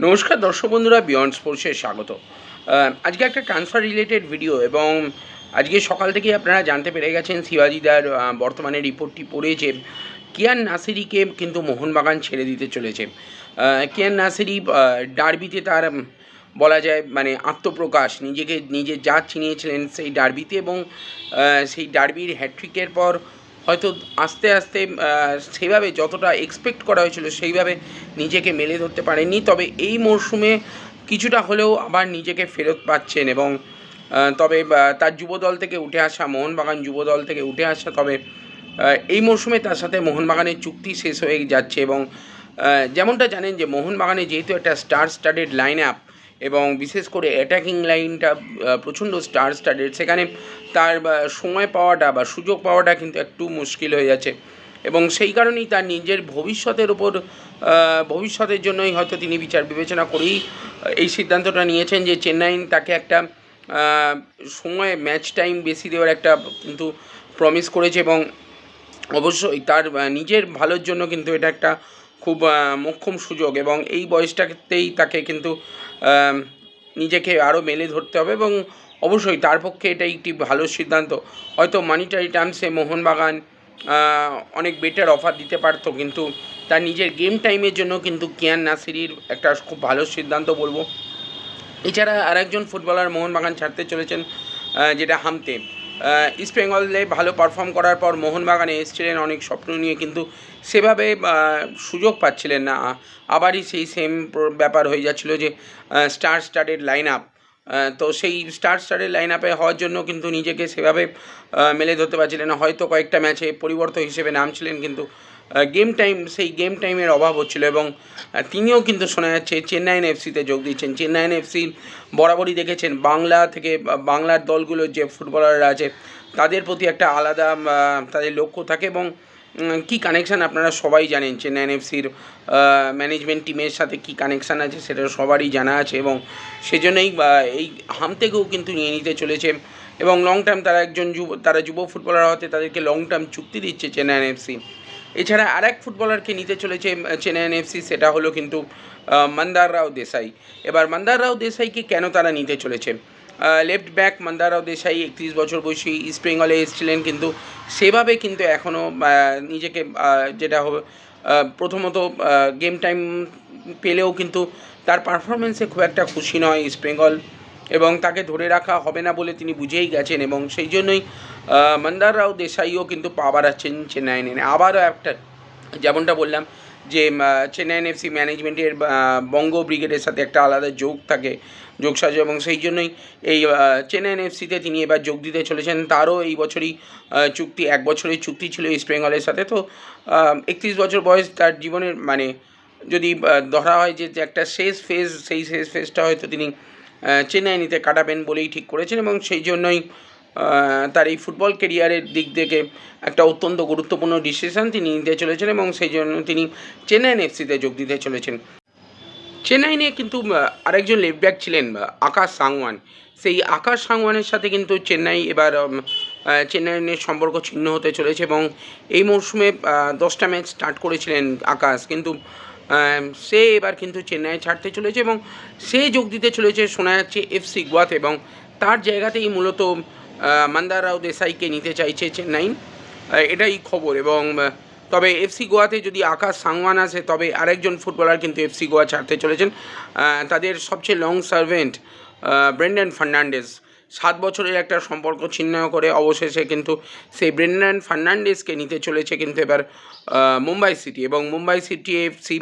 নমস্কার দর্শক বন্ধুরা বিয়ন্ড স্পোর্টসে স্বাগত। আজকে একটা ট্রান্সফার রিলেটেড ভিডিও এবং আজকে সকাল থেকেই আপনারা জানতে পেরে গেছেন শিবাজিদার বর্তমানে রিপোর্টটি পড়েছে। কিয়ান নাসিরিকে কিন্তু মোহনবাগান ছেড়ে দিতে চলেছে। কিয়ান নাসিরি ডার্বিতে তার বলা যায় মানে আত্মপ্রকাশ, নিজেকে নিজে যা চিনিয়েছিলেন সেই ডার্বিতে এবং সেই ডার্বির হ্যাট্রিকের পর হয়তো আস্তে আস্তে সেভাবে যতটা এক্সপেক্ট করা হয়েছিল সেইভাবে নিজেকে মেলে ধরতে পারেননি। তবে এই মরশুমে কিছুটা হলেও আবার নিজেকে ফেরত পাচ্ছেন এবং তবে তার যুবদল থেকে উঠে আসা, মোহনবাগান যুবদল থেকে উঠে আসা, তবে এই মরশুমে তার সাথে মোহনবাগানের চুক্তি শেষ হয়ে যাচ্ছে এবং যেমনটা জানেন যে মোহনবাগানে যেহেতু একটা স্টার স্টাডেড লাইন আপ এবং বিশেষ করে অ্যাটাকিং লাইনটা প্রচণ্ড স্টার স্টাডেড সেখানে তার সময় পাওয়াটা বা, সুযোগ পাওয়াটা কিন্তু একটু মুশকিল হয়ে যাচ্ছে। এবং সেই কারণেই তার নিজের ভবিষ্যতের ওপর ভবিষ্যতের জন্যই হয়তো তিনি বিচার বিবেচনা করেই এই সিদ্ধান্তটা নিয়েছেন যে চেন্নাই তাকে একটা সময় ম্যাচ টাইম বেশি দেওয়ার একটা কিন্তু প্রমিস করেছে এবং অবশ্যই তার নিজের ভালোর জন্য কিন্তু এটা একটা খুব মোক্ষম সুযোগ এবং এই বয়সটাতেই তাকে কিন্তু নিজেকে আরও মেলে ধরতে হবে এবং অবশ্যই তার পক্ষে এটা একটি ভালো সিদ্ধান্ত। হয়তো মানিটারি টার্মসে মোহনবাগান অনেক বেটার অফার দিতে পারতো কিন্তু তার নিজের গেম টাইমের জন্য কিন্তু কিয়ান নাসিরির একটা খুব ভালো সিদ্ধান্ত বলব। এছাড়া আরেকজন ফুটবলার মোহনবাগান ছাড়তে চলেছেন যেটা হামতে। ইস্ট বেঙ্গলে ভালো পারফর্ম করার পর মোহনবাগানে এসেছিলেন, অনেক স্বপ্ন নিয়ে কিন্তু সেভাবে সুযোগ পাচ্ছিলেন না। আবারই সেই সেম ব্যাপার হয়ে যাচ্ছিল যে স্টার স্টারের লাইন আপ তো সেই স্টার স্টারের লাইন আপে হওয়ার জন্য কিন্তু নিজেকে সেভাবে মেলে ধরতে পারছিলেন হয়তো কয়েকটা ম্যাচে পরিবর্তন হিসেবে নামছিলেন কিন্তু গেম টাইম সেই গেম টাইমের অভাব হচ্ছিল এবং তিনিও কিন্তু শোনা যাচ্ছে চেন্নাইন এফসিতে যোগ দিচ্ছেন চেন্নাইন এফসি বরাবরই দেখেছেন বাংলা থেকে বাংলার দলগুলোর যে ফুটবলাররা আছে, তাদের প্রতি একটা আলাদা তাদের লক্ষ্য থাকে এবং কী কানেকশান আপনারা সবাই জানেন? চেন্নাইন এফসির ম্যানেজমেন্ট টিমের সাথে কী কানেকশান আছে সেটা সবারই জানা আছে এবং সেজন্যই এই হাম থেকেও কিন্তু নিয়ে নিতে চলেছে এবং লং টার্ম তারা একজন যুব, তারা যুব ফুটবলার হতে তাদেরকে লং টার্ম চুক্তি দিচ্ছে চেন্নাইন এফসি। এছাড়া আর এক ফুটবলারকে নিতে চলেছে চেন্নাইন এফসি সেটা হলো কিন্তু মন্দার রাও দেশাই। এবার মন্দার রাও দেসাইকে কেন তারা নিতে চলেছে? লেফট ব্যাক মন্দার রাও দেসাই একত্রিশ বছর বয়সী ইস্ট বেঙ্গলে এসেছিলেন কিন্তু সেভাবে কিন্তু এখনও নিজেকে যেটা প্রথমত গেম টাইম পেলেও কিন্তু তার পারফরমেন্সে খুব একটা খুশি নয় ইস্ট বেঙ্গল এবং তাকে ধরে রাখা হবে না বলে তিনি বুঝেই গেছেন এবং সেই জন্যই মন্দার রাও দেশাইও কিন্তু পা বাড়াচ্ছেন চেন্নাইনে আবারও একটা, যেমনটা বললাম যে চেন্নাইন এফসি ম্যানেজমেন্টের বঙ্গ ব্রিগেডের সাথে একটা আলাদা যোগ থাকে যোগসাজ এবং সেই জন্যই এই চেন্নাইন এফসিতে তিনি এবার যোগ দিতে চলেছেন। তারও এই বছরই চুক্তি, এক বছরের চুক্তি ছিল ইস্ট বেঙ্গলের সাথে। তো একত্রিশ বছর বয়স তার জীবনের মানে যদি ধরা হয় যে একটা শেষ ফেজ সেই শেষ ফেজটা হয়তো তিনি আহ, চেন্নাইনিতে কাটাবেন বলেই ঠিক করেছেন এবং সেই জন্যই তার এই ফুটবল কেরিয়ারের দিক থেকে একটা অত্যন্ত গুরুত্বপূর্ণ ডিসিশন তিনি নিতে চলেছেন এবং সেই জন্য তিনি চেন্নাইন এফসিতে যোগ দিতে চলেছেন। চেন্নাইনে কিন্তু আরেকজন লেফট ব্যাক ছিলেন আকাশ সাংওয়ান। সেই আকাশ সাংওয়ানের সাথে কিন্তু চেন্নাই এবার চেন্নাইয়ের সম্পর্ক ছিন্ন হতে চলেছে এবং এই মরশুমে দশটা ম্যাচ স্টার্ট করেছিলেন আকাশ। কিন্তু সে এবার কিন্তু চেন্নাই ছাড়তে চলেছে এবং সে যোগ দিতে চলেছে শোনা যাচ্ছে এফসি গোয়াতে এবং তার জায়গাতেই মূলত মান্দার রাও দেসাইকে নিতে চাইছে চেন্নাই। এটাই খবর এবং তবে এফসি গোয়াতে যদি আকাশ সাংওয়ান আসে, তবে আরেকজন ফুটবলার কিন্তু এফসি গোয়া ছাড়তে চলেছেন। তাদের সবচেয়ে লং সার্ভেন্ট ব্রেন্ডন ফার্নান্ডেজ। সাত বছরের একটা সম্পর্ক ছিন্ন করে অবশেষে কিন্তু সেই ব্রেন্ডন ফার্নান্ডেজকে নিতে চলেছে কিন্তু এবার মুম্বাই সিটি এবং মুম্বাই সিটি এফসি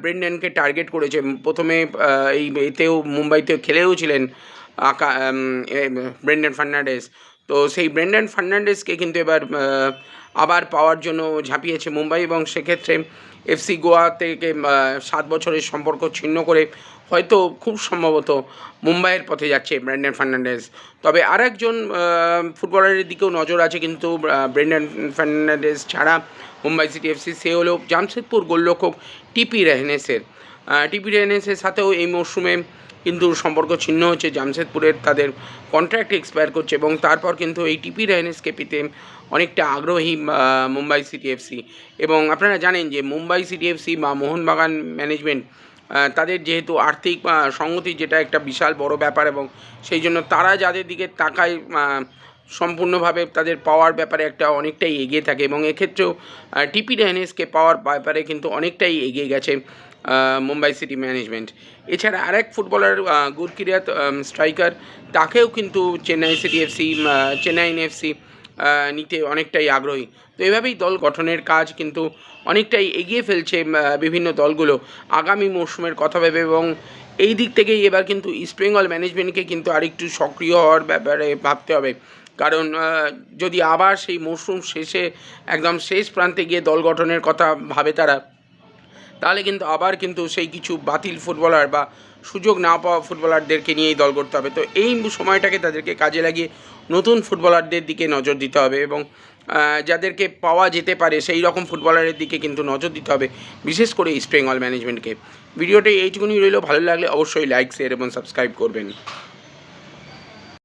ব্রেন্ডানকে টার্গেট করেছে। প্রথমে এই এতেও মুম্বাইতেও খেলেও ছিলেন আকা ব্রেন্ডন ফার্নান্ডেজ তো সেই ব্রেন্ডন ফার্নান্ডেজকে কিন্তু এবার আবার পাওয়ার জন্য ঝাঁপিয়েছে মুম্বাই এবং সেক্ষেত্রে এফসি গোয়া থেকে সাত বছরের সম্পর্ক ছিন্ন করে হয়তো খুব সম্ভবত মুম্বাইয়ের পথে যাচ্ছে ব্র্যান্ডন ফার্নান্ডেজ। তবে আরেকজন আহ, ফুটবলারের দিকেও নজর আছে কিন্তু আহ, ব্রেন্ডন ফার্নান্ডেজ ছাড়া মুম্বাই সিটি এফসি সে হলো জামশেদপুর গোলরক্ষক টিপি রেহনেসের। টিপি রেহনেসের সাথেও এই মরশুমে কিন্তু সম্পর্ক ছিন্ন হচ্ছে। জামশেদপুরের তাদের কন্ট্রাক্ট এক্সপায়ার করছে এবং তারপর কিন্তু এই টিপি রায়নেসকে পেতে অনেকটা আগ্রহী মুম্বাই সিটি এফসি এবং আপনারা জানেন যে মুম্বাই সিটি এফসি বা মোহনবাগান ম্যানেজমেন্ট তাদের যেহেতু আর্থিক সংগতি যেটা একটা বিশাল বড় ব্যাপার এবং সেই জন্য তারা যাদের দিকে তাকায় সম্পূর্ণভাবে তাদের পাওয়ার ব্যাপারে একটা অনেকটাই এগিয়ে থাকে এবং এক্ষেত্রেও টিপি ডেনেসকে পাওয়ার ব্যাপারে কিন্তু অনেকটাই এগিয়ে গেছে। Mumbai city management. এছাড়া আরেক ফুটবলার গুরকিরিয়াত স্ট্রাইকার, তাকেও কিন্তু Chennai city FC Chennai FC নিতে অনেকটাই আগ্রহী। তো এভাবেই দল গঠনের কাজ কিন্তু অনেকটাই এগিয়ে ফেলছে বিভিন্ন দলগুলো আগামী মরশুমের কথা ভেবে এবং এই দিক থেকেই এবার কিন্তু ইস্টবেঙ্গল ম্যানেজমেন্টকে কিন্তু আরেকটু সক্রিয় হওয়ার ব্যাপারে ভাবতে হবে। কারণ যদি আবার সেই মরশুম শেষে, একদম শেষ প্রান্তে গিয়ে দল গঠনের কথা ভাবে তারা তাহলে কিন্তু আবার কিন্তু সেই কিছু বাতিল ফুটবলার বা সুযোগ না পাওয়া ফুটবলারদেরকে নিয়েই দল করতে হবে। তো এই সময়টাকে তাদেরকে কাজে লাগিয়ে নতুন ফুটবলারদের দিকে নজর দিতে হবে এবং যাদেরকে পাওয়া যেতে পারে সেই রকম ফুটবলারের দিকে কিন্তু নজর দিতে হবে, বিশেষ করে ইস্ট বেঙ্গল ম্যানেজমেন্টকে ভিডিওটা এইটুকুনি রইল। ভালো লাগলে অবশ্যই লাইক শেয়ার এবং সাবস্ক্রাইব করবেন।